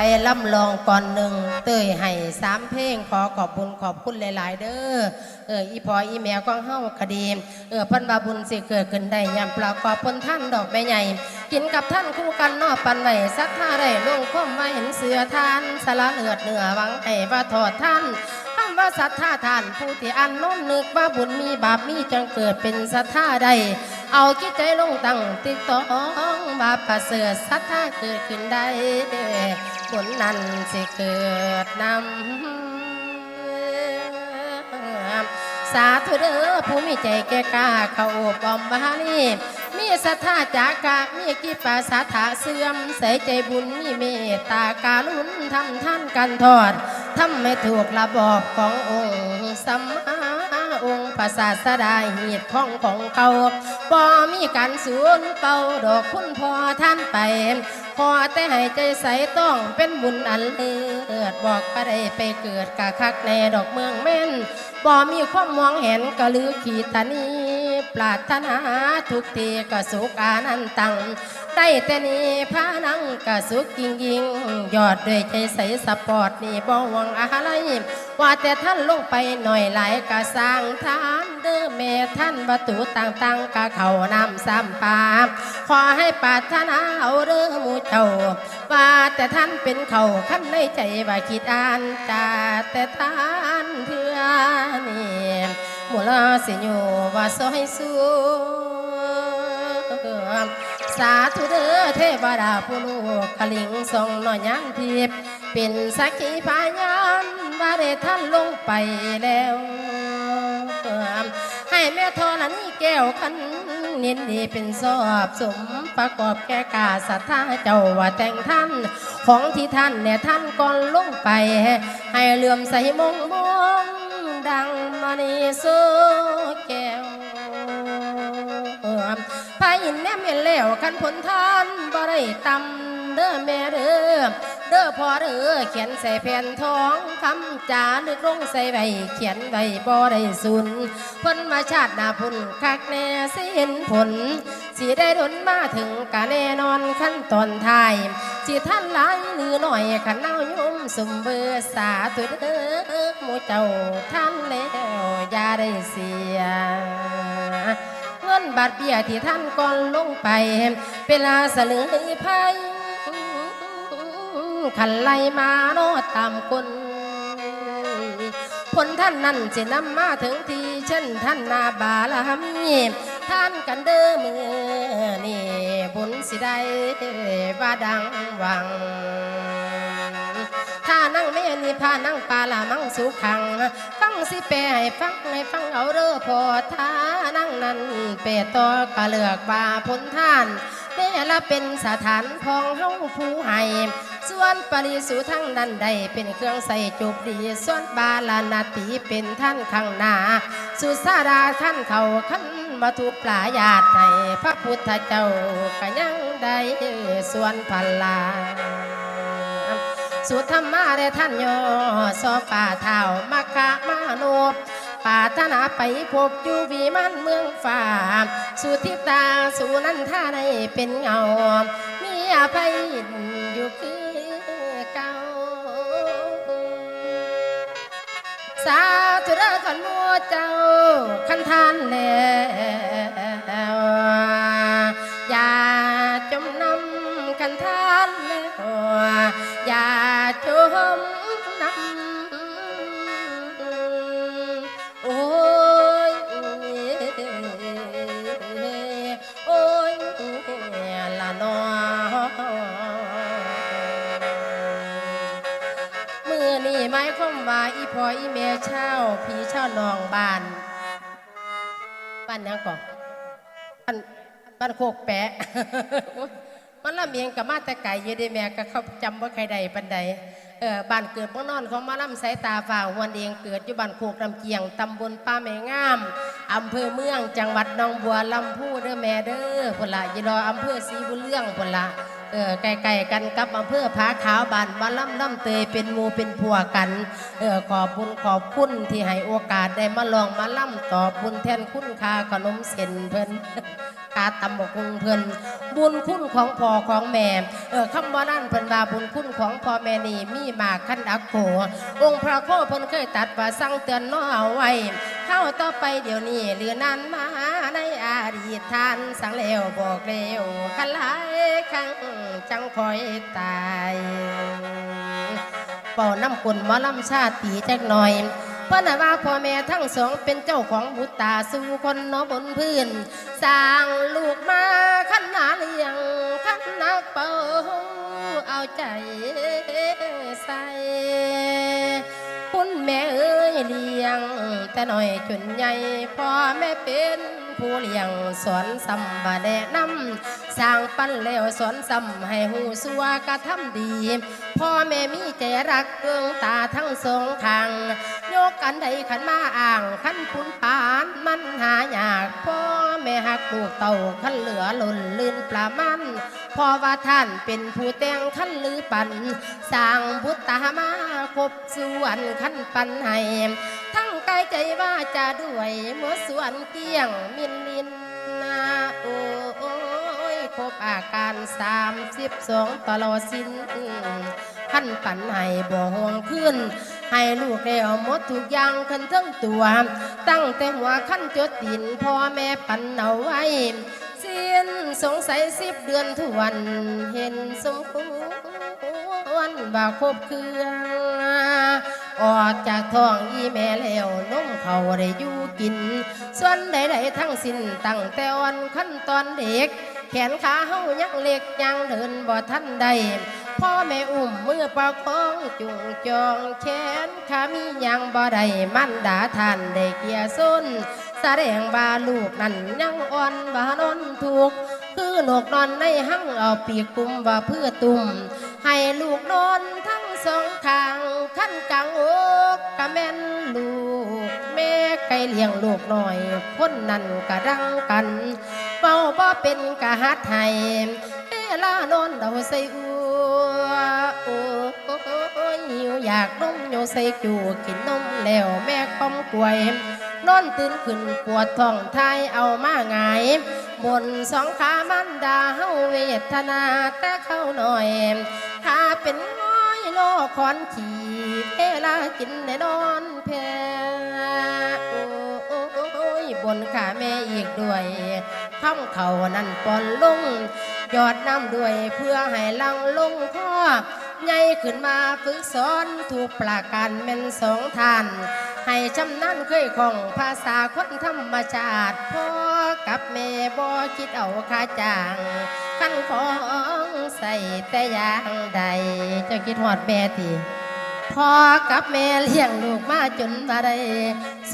ไปล่ำลองก่อนหนึ่งเตยให้สามเพลงขอขอบบุญขอบคุณหลาย ๆ เด้อเอออีพออีแมวของเฮาคดีเออพันบาบุญสิเกิดขึ้นได้ยามปลากอบพนท่านดอกใบใหญ่ กินกับท่านคู่กันนอปันไว้สักท่าได้ลงคมไว้เห็นเสือทานสละเลือดเนื้อวังให้ว่าทอดท่านคำว่าศรัทธาท่านผู้ที่อันโน้นนึกว่าบุญมีบาปมีจังเกิดเป็นศรัทธาใด เอาจิตใจลงตั้งติดต้องบาประเสริฐศรัทธาเกิดขึ้นได้ผลนั้นสิเกิดนำสาธุเด้อผู้มีใจแก่กล้าเข้าอบอมบาลีมีศรัทธาจากะมีกิปาสาถาเสื่อมใส่ใจบุญมีเมตตาการุณทำท่านกันทอดทำไม่ถูกระบอบขององค์สัมมา องค์พระศาสดาหีดของของเก่าบ่มีการสูญเป่าดอกคุณพอท่านไปพอแต่ให้ใจใสต้องเป็นบุญอันเลิศบอกก็ได้ไปเกิดกะคักในดอกเมืองเม่นบ่มีความมองเห็นก็ลือขีตานี ปรารถนาทุกทีก็สุขอานันตัง ได้แต่นี้พานังกะสุกยิงยิงยอดด้วยใจใสสปอร์ตนี่บ่หวังอะไรว่าแต่ท่านลงไปหน่อยหลายกะสร้างทานเด้อแม่ท่านประตูต่างๆกะเขานำซ้ำปาขอให้ปรารถนาเอาเด้อหมูเจ้าว่าแต่ท่านเป็นเขาขันในใจว่าคิดอ่านจาแต่ท่านเพื่อนี่ มูลาสิโยวาซอยสู้สาธุเด้อเทวดาผู้ลูกกลิงทรงน้อยยานทิพย์เป็นสักขีพยานว่าได้ท่านลงไปแล้ว ให้แม่ทอนันนี่แก้วขันนินดีเป็นสอบสมประกอบแก่กาศรัทธาเจ้าว่าแต่งท่านของที่ท่านเนี่ยท่านก่อนลงไป ให้เลื่อมใสมงมง ดังมณีสุแก้วพายินแนมเห็นแล้วคันผลทานบ่ได้ตำเด้อแม่เด้อเด้อพอเด้อเขียนใส่แผ่นทองคำจาลึกลงใส่ใบเขียนไว้บ่ได้สุนพิ่นมาชาติหน้าพุ่นคักแน่สิเห็นผลสิได้ดนมาถึงกะแน่นอนขั้นตอนท้าย สิท่านหลายหรือหน่อยขันเอายมสมเบอร์สาธุเด้อหมู่เจ้าท่านแล้วอย่าได้เสียเงินบาทเบี้ยที่ท่านก่อนลงไปเป็นลาสลือภัยขันไล่มาโนตามคนผลท่านนั้นจะนำมาถึงที่เช่นท่านนาบาลามี ท่านกันเด้อมือนี่บุญสิได้ว่าดังหวังถ้านั่งแม่นี่พานั่งปลาละมั่งสุขัง ฟังสิแปรให้ฟังให้ฟังเอาเด้อพอท่านั่งนั้นเปรต่อกะเลือกบาพ้นท่านเด้ละเป็นสถานพองเฮาผู้ให้ส่วนปริสุทั้งนั้นใดเป็นเครื่องใส่จุบดีส่วนบาลานาตีเป็นท่านข้างหน้า สุสาราท่านเขาขัน มาทุกปลายาดให้พระพุทธเจ้าก็ยังได้ส่วนพลาสุธรรมาเดท่านโยสอป่าเท่ามักกะมาโนบป่าธนาไปพบอยู่วีมันเมืองฝ่าสุทิตาสุนันท่าในเป็นเงา มีอภัยอยู่คือ สาธุเด้อขันมัวเจ้าคันทานแล้วอย่าจมน้ำคันทานแล้วอย่าจม อนี่หมายความว่าอีพออีเมเช่าพี่เช่านองบ้านบ้านยังก่อนบ้านบ้านโคกแปะมันลำเอียงกับมาแต่ไก่เยเดแม่ก็เขาจำว่าใครใดปันใดเออบ้านเกิดพ่อนอนของมาล่ำสายตาฝ่าหวนเองเกิดอยู่บ้านโคกลำเกียงตำบลป้าแม่งามอำเภอเมืองจังหวัดหนองบัวลำพูเด้อแม่เด้อพุ่นละยีรออำเภอศรีบุญเรื่องพุ่นละ เออใกล้ๆกันกับอำเภอผาขาวบานมาล่ำล่ำเตยเป็นมูเป็นพัวกันเออขอบบุญขอบคุณที่ให้โอกาสได้มาลองมาล่ำตอบบุญแทนคุณค่าขนมเส้นเพิ่นกาตำบกุงเพิ่นบุญคุณของพ่อของแม่เออคำว่านั่นเพิ่นว่าบุญคุณของพ่อแม่นี่มีมากขั้นดักโของค์พระโคเพิ่นเคยตัดว่าสั่งเตือนน้อเอาไว้ เข้าต่อไปเดี๋ยวนี้หรือนั้นมาในอดีตทานสังแล้วบอกเร็วคันหลายครั้งจังคอยตายเป่าน้ำกุนมอลำชาติจักหน่อยเพื่อนว่าพ่อแม่ทั้งสองเป็นเจ้าของบุตรตาสู่คนนอบนพื้น สร้างลูกมาขันหนาเลี้ยงขันนักเป่าเอาใจใส่ คุณแม่เอ้ยเลี้ยง แต่หน้อยจนใหญ่พ่อแม่เป็นผู้เลี้ยงสอนซ้ำบาแนะนำสร้างปั้นแล้วสอนซ้ำให้หูสัวกระทำดี พ่อแม่มีใจรักเกืองตาทั้งสองข้างโยกกันใดขันมาอ่างขันพุนปานมันหายาก พ่อแม่หักลูกเต่าขันเหลือหล่นลื่นปลามัน พ่อว่าท่านเป็นผู้แต่งขันลือปันสร้างบุตรตามาครบส่วนขันปันให้ทั้งกายใจว่าจะด้วยหมดส่วนเกี้ยงมินลินนาโอ้ยครบอาการสามสิบสองตลอดสิ้นขันปันให้บ่ห่วงขึ้น ให้ลูกแล้วหมดทุกอย่างขึ้นทั้งตัว ตั้งแต่หัวขั้นจดดินพ่อแม่ปันเอาไว้สิ้น สงสัยสิบเดือนทวนเห็นสมควรบ่าคบเครื่องออกจากท้องอีแม่แล้วนมเขาได้อยู่กิน ส่วนใดๆทั้งสิ้นตั้งแต่วันขั้นตอนเด็ก แขนขาเฮายังเล็กยังเดินบ่ทันใดพ่อแม่อุ้มมือประคองจุงจองแขนขามียังบ่ได้มันดาทานได้เกียร์ส้นแสดงว่าลูกนั้นยังอ่อนบานอนถูก คือนกนอนในห้างเอาปีกกุมว่าเพื่อตุ่มให้ลูกนอนทั้งสองข้างขั้นกลางอกกะแม่นลูก แม่ไก่เลี้ยงลูกหน่อย คนนั้นกะดังกันเฝ้าบ่เป็นกะฮัดให้เวลานอนเดาใส่อัวโอ้ยหิวอยากนมโยใส่จูกินนมแล้วแม่คอมกล้วยนอนตื่นขึ้นปวดท้องทายเอามาไง บนสองขามันดาเฮาเวทนาแต่เข้าหน่อยถ้าเป็นน้อยโลคอนขี่เวลากินได้นอนแพ้โอ้ยบนขาแม่อีกด้วยข้ามเขานั่นปอนลงยอดน้ำด้วยเพื่อให้ลังลงข้อใหญ่ขึ้นมาฝึกสอนถูกปราการแม่นสองทาน ให้จำนั้นเคยของภาษาคนธรรมชาติพ่อ กับแม่บ่คิดเอาค่าจ้างขั้นของใส่แต่อย่างใดเจ้าคิดหอดแม่ทีพ่อกับแม่เลี้ยงลูกมาจนมาได้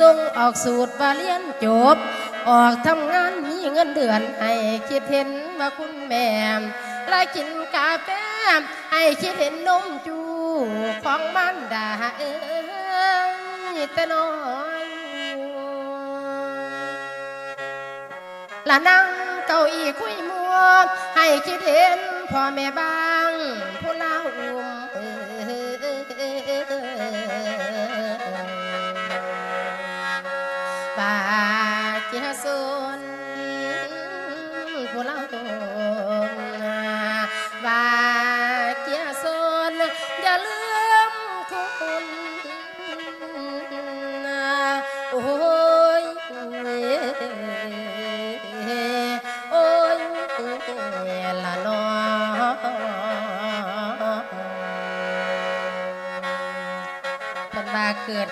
ส่งออกสูตรวาเรียนจบ ออกทำงานมีเงินเดือนให้คิดเห็นว่าคุณแม่และกินกาแฟให้คิดเห็นนมจูของมันดาเอ้ยแต่น้อย ละนั่งเก้าอี้คุยมัวให้คิดเห็นพ่อแม่บ้างผู้เล่าอุ้มเอ้ยบาเจียสุนผู้เล่าตนบา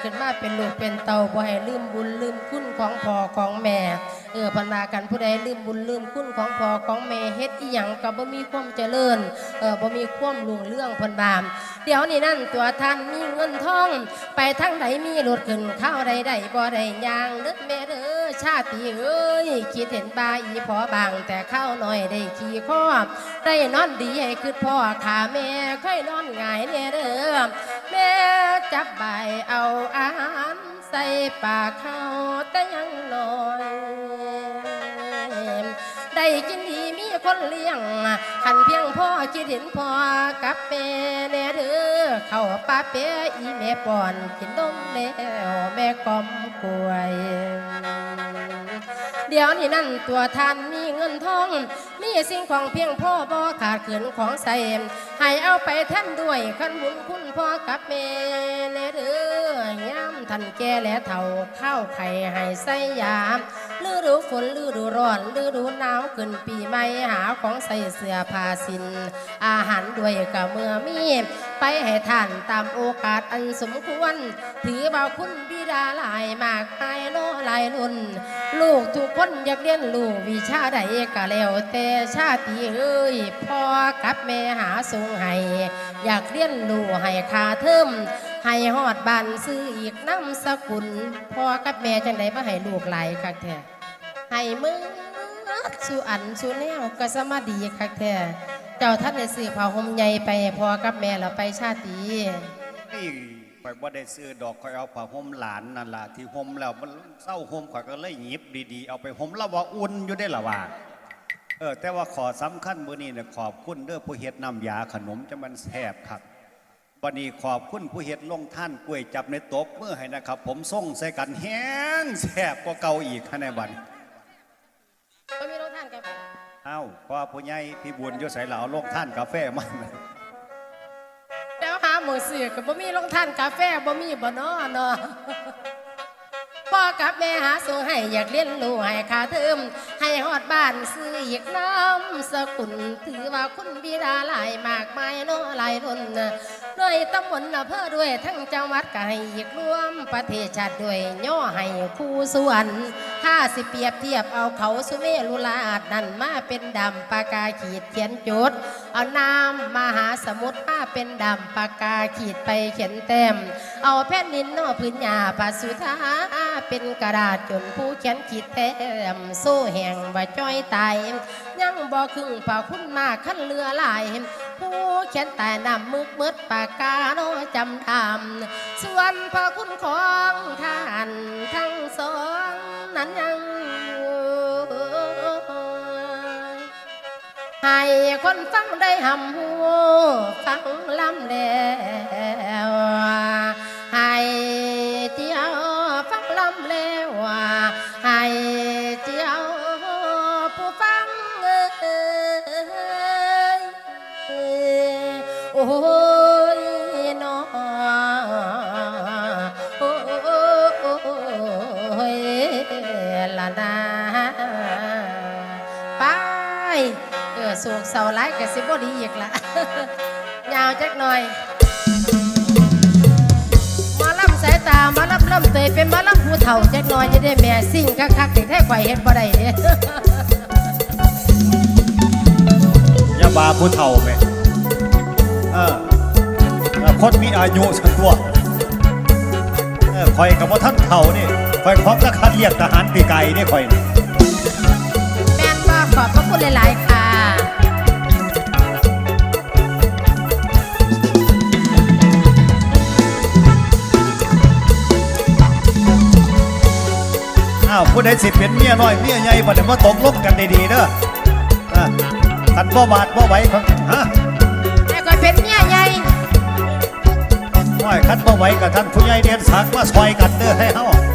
ขึ้นมาเป็นลูกเป็นเต่าบ่ให้ลืมบุญลืมคุณของพ่อของแม่ เออพิ่นว่ากันผู้ใดลืมบุญลืมคุณของพ่อของแม่เฮ็ดอีหยังก็บ่มีความเจริญ เออบ่มีความลุ่งเรื่องพิ่นบามเดี๋ยวนี้นั่นตัวท่านมีเงินทอง ไปทั้งใดมีรถขึ้นข้าวใดใดบ่ได้ย่างเด้อแม่เด้อ ชาติเอ้ยคิดเห็นบาอีพอบางแต่ข้าวน้อยได้ขี่คอได้นอนดีให้คือพ่อขาแม่ค่อยนอนง่ายแน่เด้อแม่จับใบเอาอาหารใส่ปากเขาแต่ยังนอยได้กินดีมีคนเลี้ยงขันเพียงพ่อคิดเห็นพ่อกับแม่แน่เด้อเข้าป้าเปียอีแม่ป้อนกินนมแล้วแม่กอมกล้วย เดี๋ยวนี้นั่นตัวท่านมีเงินทอง มีสิ่งของเพียงพ่อบ่ขาดเขินของใส่ให้เอาไปแท่นด้วยขันบุญคุณพ่อกับแม่แน่เด้อย่ำทันแก่และเฒ่าข้าวไข่ให้ใส่ยามฤดูฝนฤดูร้อนฤดูหนาวขึ้นปีใหม่หาของใส่เสื้อผ้าสิน อาหารด้วยกับเมื่อมี ไปให้ท่านตามโอกาสอันสมควร ถือว่าคุณ ดาหลายมากมายโนหลายรุ่น ลูกทุกคนอยากเรียนรู้วิชาใดก็แล้วแต่ชาติเอ้ยพ่อกับแม่หาส่งให้อยากเรียนรู้ให้คาเทิมให้ฮอดบ้านซื้ออีกน้ำสกุลพ่อกับแม่จังไดมาให้ลูกหลายคักแท้ให้มือสุอันสุแนวก็สมาดีคักแท้เจ้าท่านได้ซื้อผ้าห่มใหญ่ไปพ่อกับแม่เราไปชาตินี่ ข่อยบ่ได้ซื้อดอกข่อยเอาผ้าห่มหลานนั่นล่ะที่ห่มแล้วมันเศร้าห่มข่อยก็เลยหยิบดีๆ เอาไปห่มแล้วว่าอุ่นอยู่ได้ล่ะว่าเออแต่ว่าขอสำคัญมื้อนี้เนี่ยขอบคุณเด้อผู้เฮ็ดน้ำยาขนมจะมันแซ่บครับบัดนี้ขอบคุณผู้เฮ็ดลงท่านกล้วยจับในตบมือให้นะครับ ผมส่งใส่กันแห้งแซ่บกว่าเก่าอีกคะแนนบัดนี้ก็มีรถท่านกับเอ้าเพราะว่าผู้ใหญ่พี่บุญอยู่ใส่เหลาลงท่านกาแฟมัน แล้วหาหมูสื่อกับบ่มีรองท่านกาแฟบ่มีบ่นอเนาะพ่อกับแม่หาส่งให้อยากเรียนรู้ให้ค่าเทอมให้ฮอดบ้านซื้ออีกน้ำสกุลถือว่าคุณบิดาหลายมากมายเนาะหลายรุ่นนะด้วยตำบลอำเภอด้วยทั้งจังหวัดก็ให้อีกรวมประเทศชาติด้วยย่อให้คู่ส่วน ถ้าสิเปรียบเทียบเอาเขาสุเมรุลาดนั่นมาเป็นดำปากกาขีดเขียนจุด เอาน้ำมหาสมุทรมาเป็นดำปากกาขีดไปเขียนแต้มเอาแผ่นดินนอพื้นหญ้าปัสสุธาเป็นกระดาษจนผู้เขียนขีดแต้มโซ่แห่งบ่จ้อยตายยังบ่ครึ่งป่าคุณมากขั้นเรือลายผู้เขียนแต่นำมึกมืดปากกาโนจำดำส่วนพระคุณของท่านทั้งสอง นั้นยังให้คนฟังได้หำหูฟังลำแล้ เออสูกเสาไล่กับสิบดีอีกละยาวจักหน่อยมาล่ำสายตามาล่ำล่ำเตยเป็นมาล่ำผู้เฒ่าจักหน่อยจะได้แม่สิ่งคักคักๆถึงแท้ไข่เฮ็ดบ่ได้เด้อย่าบาผู้เฒ่าไปเออเออคนมีอายุสักตัวเออคอยกับว่าท่านเฒ่านี่คอยพร้อมจะคัดเรียกทหารปีไก่นี่คอยนี่แม่นบ่ขอบพระคุณหลายๆค่ะ ผู้ใดสิเป็นเมียน้อยเมียใหญ่บัดนี้มาตกลงกันดีๆเด้ออะคันบ่บาดบ่ไหวครับฮะแต่ก็เป็นเมียใหญ่น้อยคันบ่ไหวกับท่านผู้ใหญ่เดียนสักมาซอยกันเด้อให้เฮาเอา